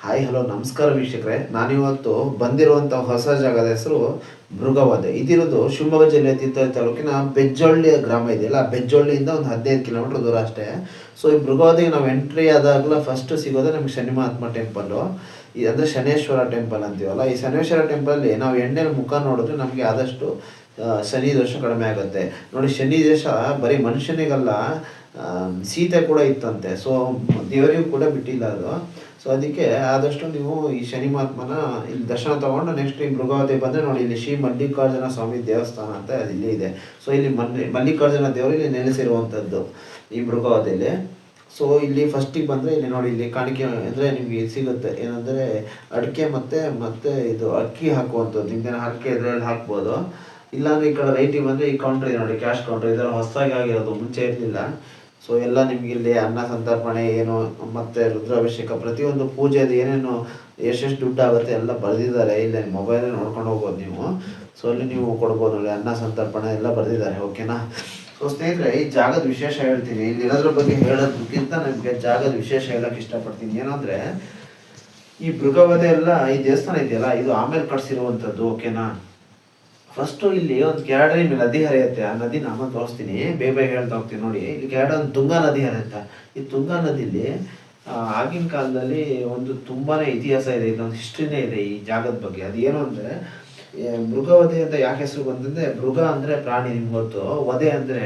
Hi hello ನಮಸ್ಕಾರ ವೀಕ್ಷಕರೇ. ನಾನಿವತ್ತು ಬಂದಿರುವಂಥ ಹೊಸ ಜಾಗದ ಹೆಸರು ಮೃಗವಾದೆ ಇದಿರೋದು ಶಿವಮೊಗ್ಗ ಜಿಲ್ಲೆ ತೀರ್ಥಹಳ್ಳಿ ತಾಲೂಕಿನ ಬೆಜ್ಜೊಳ್ಳಿ ಗ್ರಾಮ ಇದೆಯಲ್ಲ ಬೆಜ್ಜೊಳ್ಳಿಯಿಂದ ಒಂದು ಹದಿನೈದು ಕಿಲೋಮೀಟರ್ ದೂರ ಅಷ್ಟೇ. ಸೊ ಈ ಮೃಗವಾದಿಗೆ ನಾವು ಎಂಟ್ರಿ ಆದಾಗಲೇ ಫಸ್ಟ್ ಸಿಗೋದೇ ನಮಗೆ ಶನಿ ಮಹಾತ್ಮ ಟೆಂಪಲ್ಲು ಅಂದರೆ ಶನೇಶ್ವರ ಟೆಂಪಲ್ ಅಂತೀವಲ್ಲ? ಈ ಶನೇಶ್ವರ ಟೆಂಪಲಲ್ಲಿ ನಾವು ಎಣ್ಣೆಲಿ ಮುಖ ನೋಡಿದ್ರೆ ನಮಗೆ ಆದಷ್ಟು ಶನಿ ದೋಷ ಕಡಿಮೆ ಆಗುತ್ತೆ. ನೋಡಿ, ಶನಿ ದೋಷ ಬರೀ ಮನುಷ್ಯನಿಗಲ್ಲ ಸೀತೆ ಕೂಡ ಇತ್ತಂತೆ. ಸೊ ದೇವರಿಗೂ ಕೂಡ ಬಿಟ್ಟಿಲ್ಲ ಅದು. ಸೊ ಅದಕ್ಕೆ ಆದಷ್ಟು ನೀವು ಈ ಶನಿ ಮಹಾತ್ಮನ ಇಲ್ಲಿ ದರ್ಶನ ತಗೊಂಡು ನೆಕ್ಸ್ಟ್ ಈ ಮೃಗಾವತಿ ಬಂದರೆ ನೋಡಿ, ಇಲ್ಲಿ ಶ್ರೀ ಮಲ್ಲಿಕಾರ್ಜುನ ಸ್ವಾಮಿ ದೇವಸ್ಥಾನ ಅಂತ ಇಲ್ಲಿ ಇದೆ. ಸೊ ಇಲ್ಲಿ ಮಲ್ಲಿ, ಮಲ್ಲಿಕಾರ್ಜುನ ದೇವರು ಇಲ್ಲಿ ನೆಲೆಸಿರುವಂಥದ್ದು ಈ ಮೃಗಾವತಿಯಲ್ಲಿ. ಸೊ ಇಲ್ಲಿ ಫಸ್ಟಿಗೆ ಬಂದರೆ ಇಲ್ಲಿ ನೋಡಿ, ಇಲ್ಲಿ ಕಾಣಿಕೆ ಅಂದರೆ ನಿಮಗೆ ಸಿಗುತ್ತೆ. ಏನಂದರೆ ಅಡಿಕೆ ಮತ್ತು, ಮತ್ತೆ ಇದು ಅಕ್ಕಿ ಹಾಕುವಂಥದ್ದು. ದಿನ ಅಕ್ಕಿ ಇದರಲ್ಲಿ ಹಾಕ್ಬೋದು. ಇಲ್ಲಾಂದರೆ ಈ ಕಡೆ ರೈಟಿಗೆ ಬಂದರೆ ಈ ಕೌಂಟ್ರ್ ಇದೆ ನೋಡಿ ಕ್ಯಾಶ್ ಕೌಂಟ್ರ್ ಇದರ ಹೊಸದಾಗಿ ಆಗಿರೋದು, ಮುಂಚೆ ಇರಲಿಲ್ಲ. ಸೊ ಎಲ್ಲ ನಿಮ್ಗೆ ಇಲ್ಲಿ ಅನ್ನ, ಸಂತರ್ಪಣೆ, ಏನು, ಮತ್ತೆ ರುದ್ರಾಭಿಷೇಕ, ಪ್ರತಿಯೊಂದು ಪೂಜೆದು ಏನೇನು ಎಷ್ಟೆಷ್ಟು ದುಡ್ಡು ಆಗುತ್ತೆ ಎಲ್ಲ ಬರೆದಿದ್ದಾರೆ. ಇಲ್ಲಿ ಮೊಬೈಲ್ ನೋಡ್ಕೊಂಡು ಹೋಗ್ಬೋದು ನೀವು. ಸೊ ಅಲ್ಲಿ ನೀವು ಕೊಡ್ಬೋದು ನೋಡಿ, ಅನ್ನ, ಸಂತರ್ಪಣೆ ಎಲ್ಲ ಬರೆದಿದ್ದಾರೆ. ಓಕೆನಾ ಸೊ ಸ್ನೇಹಿತರೆ, ಈ ಜಾಗದ ವಿಶೇಷ ಹೇಳ್ತೀನಿ. ಇಲ್ಲಿ ಇರೋದ್ರ ಬಗ್ಗೆ ಹೇಳೋದಕ್ಕಿಂತ ನಿಮಗೆ ಜಾಗದ ವಿಶೇಷ ಹೇಳಕ್ ಇಷ್ಟಪಡ್ತೀನಿ. ಏನಂದ್ರೆ, ಈ ಮೃಗವಧೆ ಎಲ್ಲ ಈ ದೇವಸ್ಥಾನ ಇದೆಯಲ್ಲ, ಇದು ಆಮೇಲೆ ಕಟ್ಸಿರುವಂಥದ್ದು. ಓಕೆನಾ ಫಸ್ಟು ಇಲ್ಲಿ ಒಂದು ಕೆರಡರಿ ನದಿ ಹರಿಯುತ್ತೆ ಆ ನದಿ ನಾನು ತೋರಿಸ್ತೀನಿ. ಬೇಗ ಬೇಗ ಹೇಳ್ತಾ ಹೋಗ್ತೀನಿ ನೋಡಿ. ಇಲ್ಲಿ ಕೆರಡ ಒಂದು ತುಂಗಾ ನದಿ ಹರಿಯುತ್ತೆ ಈ ತುಂಗಾ ನದಿಲಿ ಆಗಿನ ಕಾಲದಲ್ಲಿ ಒಂದು ತುಂಬಾನೇ ಇತಿಹಾಸ ಇದೆ, ಇದೊಂದು ಹಿಸ್ಟ್ರಿನೇ ಇದೆ ಈ ಜಾಗದ ಬಗ್ಗೆ. ಅದು ಏನು ಅಂದ್ರೆ ಮೃಗವಧೆ ಅಂತ ಯಾಕೆ ಹೆಸರು ಬಂತಂದ್ರೆ, ಮೃಗ ಅಂದ್ರೆ ಪ್ರಾಣಿ ನಿಮ್ಗೆ ಗೊತ್ತು. ವಧೆ ಅಂದ್ರೆ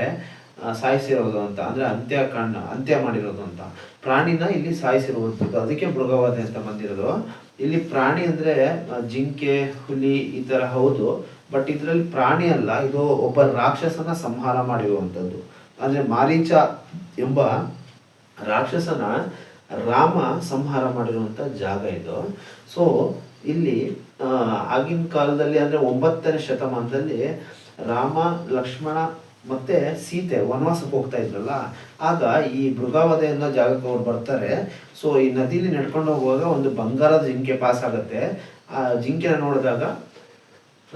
ಸಾಯಿಸಿರೋದು ಅಂತ, ಅಂದ್ರೆ ಅಂತ್ಯ ಕಣ್ಣ ಅಂತ್ಯ ಮಾಡಿರೋದು ಅಂತ. ಪ್ರಾಣಿನ ಇಲ್ಲಿ ಸಾಯಿಸಿರುವಂಥದ್ದು ಅದಕ್ಕೆ ಮೃಗವಧೆ ಅಂತ ಬಂದಿರೋದು. ಇಲ್ಲಿ ಪ್ರಾಣಿ ಅಂದ್ರೆ ಜಿಂಕೆ, ಹುಲಿ ಈ ಥರ ಹೌದು. ಬಟ್ ಇದರಲ್ಲಿ ಪ್ರಾಣಿ ಅಲ್ಲ, ಇದು ಒಬ್ಬ ರಾಕ್ಷಸನ ಸಂಹಾರ ಮಾಡಿರುವಂಥದ್ದು. ಅಂದರೆ ಮಾರೀಚ ಎಂಬ ರಾಕ್ಷಸನ ರಾಮ ಸಂಹಾರ ಮಾಡಿರುವಂಥ ಜಾಗ ಇದು. ಸೊ ಇಲ್ಲಿ ಆಗಿನ ಕಾಲದಲ್ಲಿ, ಅಂದರೆ ಒಂಬತ್ತನೇ ಶತಮಾನದಲ್ಲಿ ರಾಮ, ಲಕ್ಷ್ಮಣ ಮತ್ತೆ ಸೀತೆ ವನವಾಸಕ್ಕೆ ಹೋಗ್ತಾ ಇದ್ರಲ್ಲ, ಆಗ ಈ ಮೃಗಾವಧೆ ಅನ್ನೋ ಜಾಗಕ್ಕೆ ಅವ್ರು ಬರ್ತಾರೆ. ಸೊ ಈ ನದಿಲಿ ನಡ್ಕೊಂಡು ಹೋಗುವಾಗ ಒಂದು ಬಂಗಾರದ ಜಿಂಕೆ ಪಾಸ್ ಆಗುತ್ತೆ ಆ ಜಿಂಕೆನ ನೋಡಿದಾಗ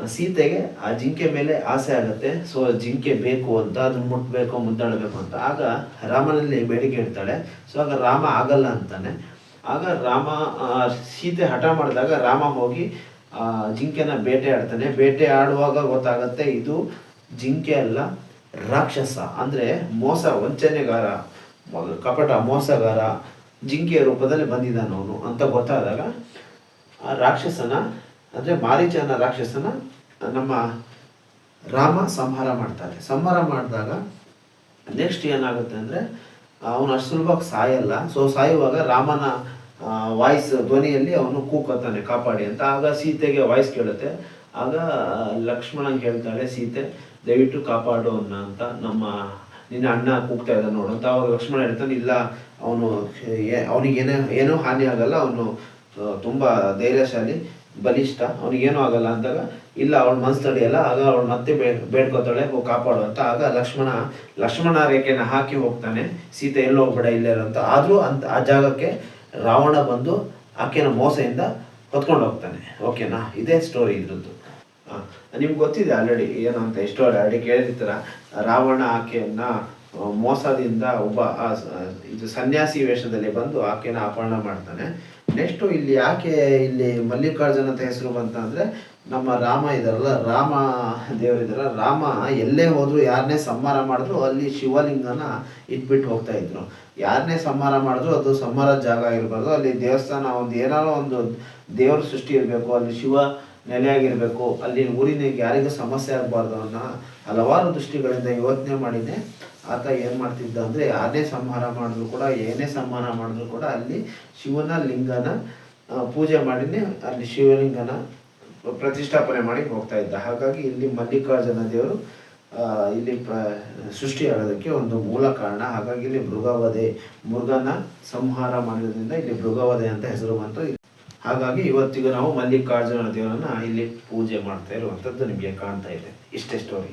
ಸೀತೆಗೆ ಆ ಜಿಂಕೆ ಮೇಲೆ ಆಸೆ ಆಗುತ್ತೆ. ಸೊ ಜಿಂಕೆ ಬೇಕು ಅಂತ, ಅದನ್ನ ಮುಟ್ಬೇಕು, ಮುದ್ದಾಡಬೇಕು ಅಂತ. ಆಗ ರಾಮನಲ್ಲಿ ಬೇಡಿಕೆ ಇಡ್ತಾಳೆ. ಸೊ ಆಗ ರಾಮ ಆಗಲ್ಲ ಅಂತಾನೆ. ಆಗ ರಾಮ ಸೀತೆ ಹಠ ಮಾಡಿದಾಗ ರಾಮ ಹೋಗಿ, ಆ, ಜಿಂಕೆನ ಬೇಟೆ ಆಡ್ತಾನೆ. ಬೇಟೆ ಆಡುವಾಗ ಗೊತ್ತಾಗತ್ತೆ, ಇದು ಜಿಂಕೆ ಅಲ್ಲ, ರಾಕ್ಷಸ. ಅಂದ್ರೆ ಮೋಸ, ವಂಚನೆಗಾರ, ಕಪಟ, ಮೋಸಗಾರ, ಜಿಂಕೆಯ ರೂಪದಲ್ಲಿ ಬಂದಿದ್ದಾನೆ ಅವನು ಅಂತ ಗೊತ್ತಾದಾಗ ಆ ರಾಕ್ಷಸನ ಅಂದ್ರೆ ಮಾರೀಚನ ರಾಕ್ಷಸನ ನಮ್ಮ ರಾಮ ಸಂಹಾರ ಮಾಡ್ತಾರೆ ಸಂಹಾರ ಮಾಡಿದಾಗ ನೆಕ್ಸ್ಟ್ ಏನಾಗುತ್ತೆ ಅಂದ್ರೆ ಅವನು ಅಷ್ಟು ಸುಲಭವಾಗಿ ಸಾಯಲ್ಲ. ಸೊ ಸಾಯುವಾಗ ರಾಮನ ವಾಯ್ಸ್ ಧ್ವನಿಯಲ್ಲಿ ಅವನು ಕೂಕೋತಾನೆ ಕಾಪಾಡಿ ಅಂತ. ಆಗ ಸೀತೆಗೆ ವಾಯ್ಸ್ ಕೇಳುತ್ತೆ. ಆಗ ಲಕ್ಷ್ಮಣ ಹೇಳ್ತಾಳೆ, ಸೀತೆ, ದಯವಿಟ್ಟು ಕಾಪಾಡು ಅನ್ನ ಅಂತ. ನಮ್ಮ, ನಿನ್ನ ಅಣ್ಣ ಕೂಗ್ತಾ ಇದ್ದ ನೋಡು ಅಂತ. ಅವಾಗ ಲಕ್ಷ್ಮಣ ಹೇಳ್ತಾನೆ, ಇಲ್ಲ, ಅವನು ಅವನಿಗೆ ಏನೇ ಏನೂ ಹಾನಿ ಆಗಲ್ಲ. ಅವನು ತುಂಬ ಧೈರ್ಯಶಾಲಿ. ಬಲಿಷ್ಠ, ಅವನಿಗೇನು ಆಗಲ್ಲ ಅಂದಾಗ, ಇಲ್ಲ ಅವಳು ಮನಸ್ಸು ತಡೆಯಲ್ಲ ಆಗ ಅವಳು ಮತ್ತೆ ಬೇ, ಬೇಡ್ಕೋತಾಳೆ ಹೋಗಿ ಕಾಪಾಡು ಅಂತ. ಆಗ ಲಕ್ಷ್ಮಣ ಲಕ್ಷ್ಮಣ ರೇಖೆನ ಹಾಕಿ ಹೋಗ್ತಾನೆ. ಸೀತೆ ಎಲ್ಲಿ ಹೋಗ್ಬೇಡ ಇಲ್ಲೇ ಅಂತ. ಆದರೂ ಅಂತ, ಆ ಜಾಗಕ್ಕೆ ರಾವಣ ಬಂದು ಆಕೆನ ಮೋಸೆಯಿಂದ ಹೊತ್ಕೊಂಡು ಹೋಗ್ತಾನೆ. ಓಕೆನಾ? ಇದೇ ಸ್ಟೋರಿ ಇದ್ರದ್ದು. ನಿಮ್ಗೆ ಗೊತ್ತಿದೆ ಆಲ್ರೆಡಿ ಏನು ಅಂತ, ಎಷ್ಟೋ ಆಲ್ರೆಡಿ ಕೇಳಿರ್ತೀರ? ರಾವಣ ಆಕೆಯನ್ನ ಮೋಸದಿಂದ ಒಬ್ಬ ಇದು ಸನ್ಯಾಸಿ ವೇಷದಲ್ಲಿ ಬಂದು ಆಕೆನ ಅಪಹರಣ ಮಾಡ್ತಾನೆ. ನೆಕ್ಸ್ಟು ಇಲ್ಲಿ ಯಾಕೆ ಇಲ್ಲಿ ಮಲ್ಲಿಕಾರ್ಜುನ ಅಂತ ಹೆಸರು ಬಂತ ಅಂದ್ರೆ ನಮ್ಮ ರಾಮ ಇದಾರಲ್ಲ ರಾಮ ದೇವರಿದಾರ ರಾಮ ಎಲ್ಲೇ ಹೋದ್ರು ಯಾರನ್ನೇ ಸಂಹಾರ ಮಾಡಿದ್ರು ಅಲ್ಲಿ ಶಿವಲಿಂಗನ ಇಟ್ಬಿಟ್ಟು ಹೋಗ್ತಾ ಇದ್ರು. ಯಾರನ್ನೇ ಸಂಹಾರ ಮಾಡಿದ್ರು ಅದು ಸಂಹಾರ ಜಾಗ ಇರಬಾರ್ದು ಅಲ್ಲಿ ದೇವಸ್ಥಾನ ಒಂದು ಏನಾರೋ ಒಂದು ದೇವರ ಸೃಷ್ಟಿ ಇರಬೇಕು. ಅಲ್ಲಿ ಶಿವ ನೆಲೆಯಾಗಿರ್ಬೇಕು. ಅಲ್ಲಿ ಊರಿನ ಯಾರಿಗೂ ಸಮಸ್ಯೆ ಆಗಬಾರ್ದು ಅನ್ನೋ ಹಲವಾರು ದೃಷ್ಟಿಗಳಿಂದ ಯೋಚನೆ ಮಾಡಿನೇ ಆತ ಏನು ಮಾಡ್ತಿದ್ದ ಅಂದರೆ ಯಾವುದೇ ಸಂಹಾರ ಮಾಡಿದ್ರು ಕೂಡ, ಏನೇ ಸಂಹಾರ ಮಾಡಿದ್ರು ಕೂಡ ಅಲ್ಲಿ ಶಿವನ ಲಿಂಗನ ಪೂಜೆ ಮಾಡಿನೇ ಅಲ್ಲಿ ಶಿವಲಿಂಗನ ಪ್ರತಿಷ್ಠಾಪನೆ ಮಾಡಿ ಹೋಗ್ತಾ ಇದ್ದ. ಹಾಗಾಗಿ ಇಲ್ಲಿ ಮಲ್ಲಿಕಾರ್ಜುನ ದೇವರು ಇಲ್ಲಿ ಪ್ರ, ಸೃಷ್ಟಿಯಾಗೋದಕ್ಕೆ ಒಂದು ಮೂಲ ಕಾರಣ. ಹಾಗಾಗಿ ಇಲ್ಲಿ ಮೃಗವಧೆ, ಮೃಗನ ಸಂಹಾರ ಮಾಡಿರೋದ್ರಿಂದ ಇಲ್ಲಿ ಮೃಗವಧೆ ಅಂತ ಹೆಸರು ಬಂತು. ಹಾಗಾಗಿ ಇವತ್ತಿಗೂ ನಾವು ಮಲ್ಲಿಕಾರ್ಜುನ ದೇವರನ್ನ ಇಲ್ಲಿ ಪೂಜೆ ಮಾಡ್ತಾ ಇರುವಂಥದ್ದು ನಿಮಗೆ ಕಾಣ್ತಾ ಇದೆ. ಇಷ್ಟೇ ಸ್ಟೋರಿ